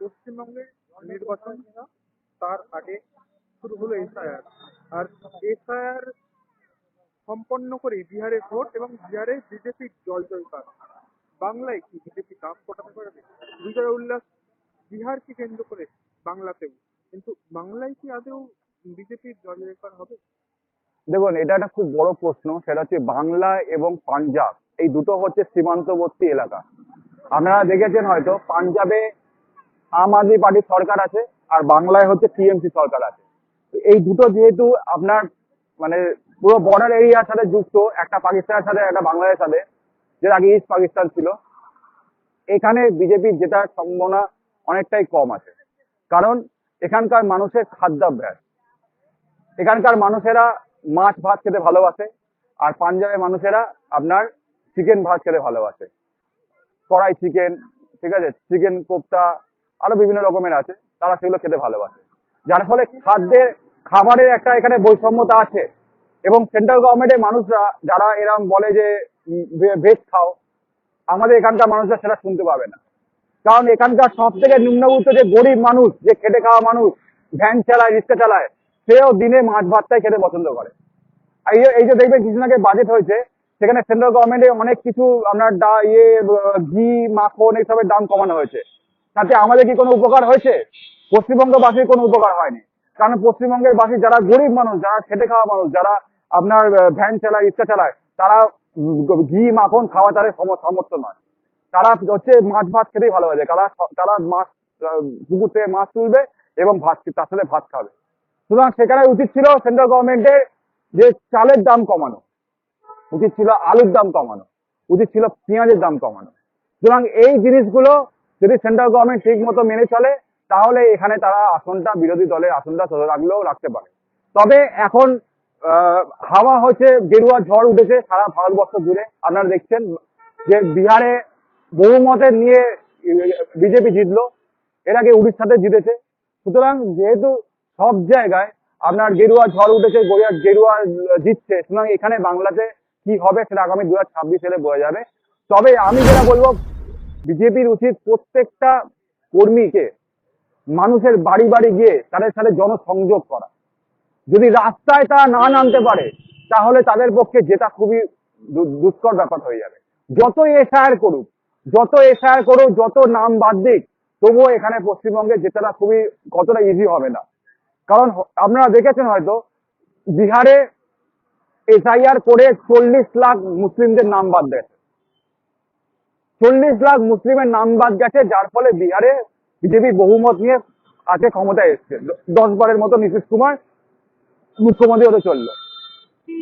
পশ্চিমবঙ্গে নির্বাচন তার আগে শুরু হলো এসআইআর আর এসআইআর সম্পন্ন করে বিহারে ভোট এবং বিহারে বিজেপি জল জয়কার। বাংলায় কি বিজেপি কাপ কটাতে পারবে বিজয় উল্লাস বিহারকে কেন্দ্র করে বাংলাতেও। কিন্তু বাংলায় কি আদৌ বিজেপির জল জয়কার হবে? দেখুন, এটা একটা খুব বড় প্রশ্ন, সেটা হচ্ছে বাংলা এবং পাঞ্জাব। এই দুটো হচ্ছে সীমান্তবর্তী এলাকা। আপনারা দেখেছেন হয়তো, পাঞ্জাবে আম আদমি পার্টির সরকার আছে, আর বাংলায় হচ্ছে টিএমসি সরকার আছে। এই দুটো যেহেতু আপনার মানে পুরো বর্ডার এরিয়ার সাথে যুক্ত, একটা পাকিস্তানের সাথে, একটা বাংলাদেশের সাথে, যেটা আগে ইস্ট পাকিস্তান ছিল। এখানে বিজেপির জেতার সম্ভাবনা অনেকটাই কম আছে। কারণ এখানকার মানুষের খাদ্যাভ্যাস। এখানকার মানুষেরা মাছ ভাত খেতে ভালোবাসে, আর পাঞ্জাবের মানুষেরা আপনার চিকেন ভাত খেতে ভালোবাসে। কড়াই চিকেন ঠিক আছে? চিকেন কোপ্তা আরও বিভিন্ন রকমের আছে, তারা সেগুলো খেতে ভালোবাসে। যার ফলে খাদ্যের, খাবারের একটা এখানে বৈষম্যতা আছে। এবং সেন্ট্রাল গভর্নমেন্টের মানুষরা, যারা এরকম বলে যে ভেজ খাও, আমাদের এখানকার মানুষরা সেটা শুনতে পাবে না। কারণ এখানকার সব থেকে নিম্নবিত্ত যে গরিব মানুষ, যে খেটে খাওয়া মানুষ, ভ্যান চালায়, রিক্সা চালায়, সেও দিনে মাছ ভাতটাই খেতে পছন্দ করে। এই যে- দেখবেন কিছুদিন আগে বাজেট হয়েছে, সেখানে সেন্ট্রাল গভর্নমেন্টে অনেক কিছু, আপনার ডা ইয়ে ঘি, মাখন, এইসবের দাম কমানো হয়েছে। তাতে আমাদের কি কোনো উপকার হয়েছে? পশ্চিমবঙ্গবাসীর কোনো উপকার হয়নি। কারণ পশ্চিমবঙ্গের বাসী যারা গরিব মানুষ, যারা খেটে খাওয়া মানুষ, যারা আপনার ভ্যান চালায়, ইচ্ছা চালায়, তারা ঘি, মাখন খাওয়া তাদের সম- সামর্থ্য নয়। তারা হচ্ছে মাছ ভাত খেতেই ভালোবাসে। তারা তারা মাছ পুকুর থেকে মাছ তুলবে এবং ভাত তার সাথে ভাত খাবে। সুতরাং সেখানে উচিত ছিল সেন্ট্রাল গভর্নমেন্টের যে চালের দাম কমানো, উচিত ছিল আলুর দাম কমানো, উচিত ছিল পেঁয়াজের দাম কমানো। সুতরাং এই জিনিসগুলো যদি সেন্ট্রাল গভর্নমেন্ট ঠিক মতো মেনে চলে, তাহলে এখানে তারা আসনটা, বিরোধী দলের আসনটা ধরে রাখলেও রাখতে পারে। তবে এখন হাওয়া হচ্ছে, গেরুয়া ঝড় উঠেছে সারা ভারতবর্ষ জুড়ে। আপনারা দেখছেন যে বিহারে বহুমতে নিয়ে বিজেপি জিতলো। এর আগে উড়িষ্যাতে জিতেছে। সুতরাং যেহেতু সব জায়গায় আপনার গেরুয়া ঝড় উঠেছে, গড়িয়া গেরুয়া জিতছে, সুতরাং এখানে বাংলাতে কি হবে সেটা আগামী দু হাজার ছাব্বিশ সালে বোঝা যাবে। তবে আমি যেটা বলব বিজেপির উচিত প্রত্যেকটা কর্মীকে মানুষের বাড়ি বাড়ি গিয়ে তাদের সাথে জনসংযোগ করা। যদি রাস্তায় তারা না নামতে পারে, তাহলে তাদের পক্ষে যেটা খুবই দুষ্কর ব্যাপার হয়ে যাবে। যত এসআইআর করুক, যত এসআইআর করুক, যত নাম বাদ দিক, তবুও এখানে পশ্চিমবঙ্গে যেটা খুবই কতটা ইজি হবে না। কারণ আপনারা দেখেছেন হয়তো, বিহারে এসআইআর করে চল্লিশ লাখ মুসলিমদের নাম বাদ দেয়। চল্লিশ লাখ মুসলিমের নাম বাদ গেছে, যার ফলে বিহারে বিজেপি বহুমত নিয়ে আছে ক্ষমতায় এসছে। দশ বারের মতো নীতিশ কুমার মুখ্যমন্ত্রী হতে চলল।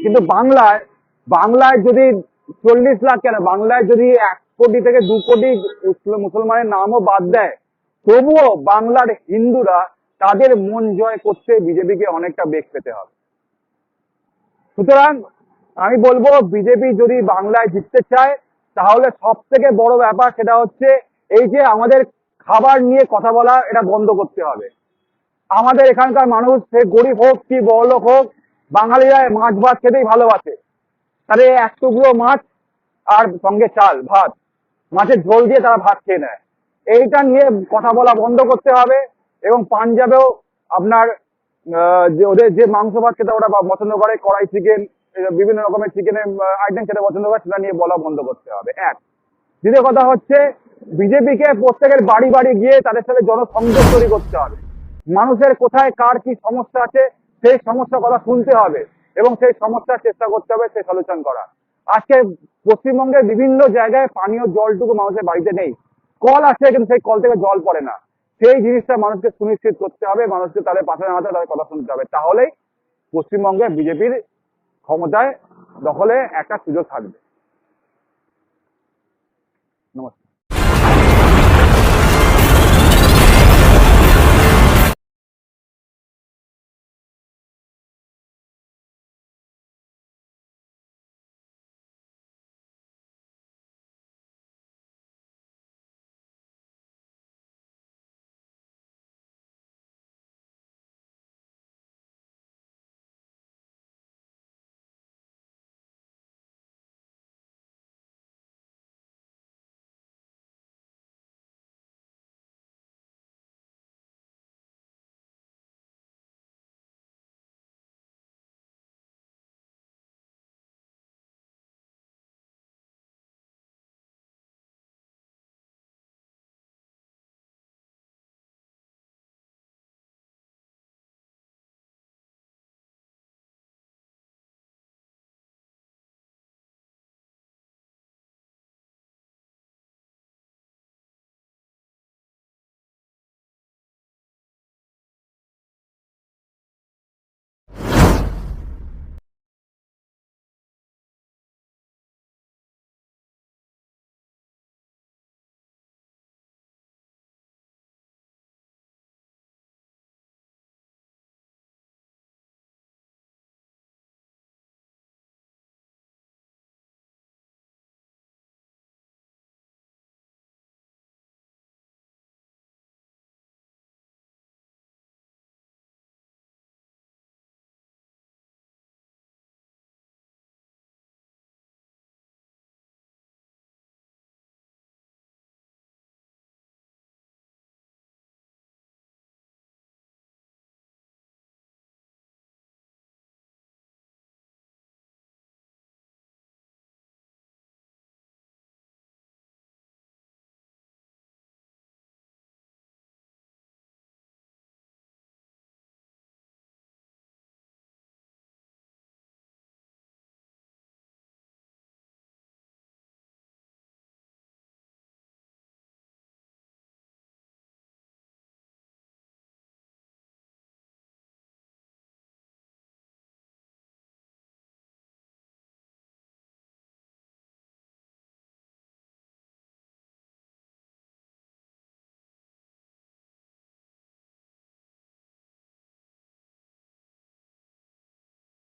কিন্তু বাংলায় বাংলায় যদি চল্লিশ লাখ কেন? বাংলায় যদি এক কোটি থেকে দু কোটি মুসলমানের নামও বাদ দেয়, তবুও বাংলার হিন্দুরা তাদের মন জয় করতে বিজেপিকে অনেকটা বেগ পেতে হবে। সুতরাং আমি বলব, বিজেপি যদি বাংলায় জিততে চায় তাহলে সব থেকে বড় ব্যাপার সেটা হচ্ছে এই যে আমাদের খাবার নিয়ে কথা বলা, এটা বন্ধ করতে হবে। আমাদের এখানকার মানুষ, সে গরিব হোক কি বড়লোক হোক, বাঙালিরা মাছ ভাত খেতেই ভালোবাসে। তাদের এক টুকরো মাছ আর সঙ্গে চাল, ভাত। মাছের ঝোল দিয়ে তারা ভাত খেয়ে নেয়। এইটা নিয়ে কথা বলা বন্ধ করতে হবে এবং পাঞ্জাবেও আপনার যে ওদের যে মাংস ভাত খেতে ওরা পছন্দ করে, কড়াই চিকেন বিভিন্ন রকমের চিকেনের আইটেম খেতে পছন্দ করে, সেটা নিয়ে বলা বন্ধ করতে হবে। এক, দ্বিতীয় কথা হচ্ছে বিজেপিকে প্রত্যেকের বাড়ি বাড়ি গিয়ে তাদের সাথে জনসংযোগ তৈরি করতে হবে। মানুষের কোথায়, কার কি সমস্যা আছে, সেই সমস্যার কথা শুনতে হবে এবং সেই সমস্যার চেষ্টা করতে হবে, সেই সলিউশন করা আজকে পশ্চিমবঙ্গের বিভিন্ন জায়গায় পানীয় জলটুকু মানুষের বাড়িতে নেই। কল আছে কিন্তু সেই কল থেকে জল পড়ে না। সেই জিনিসটা মানুষকে সুনিশ্চিত করতে হবে, মানুষকে তাদের পাশে দাঁড়াতে তাদের কথা শুনতে হবে। তাহলেই পশ্চিমবঙ্গে বিজেপির ক্ষমতায় দখলে একটা সুযোগ থাকবে। নমস্কার।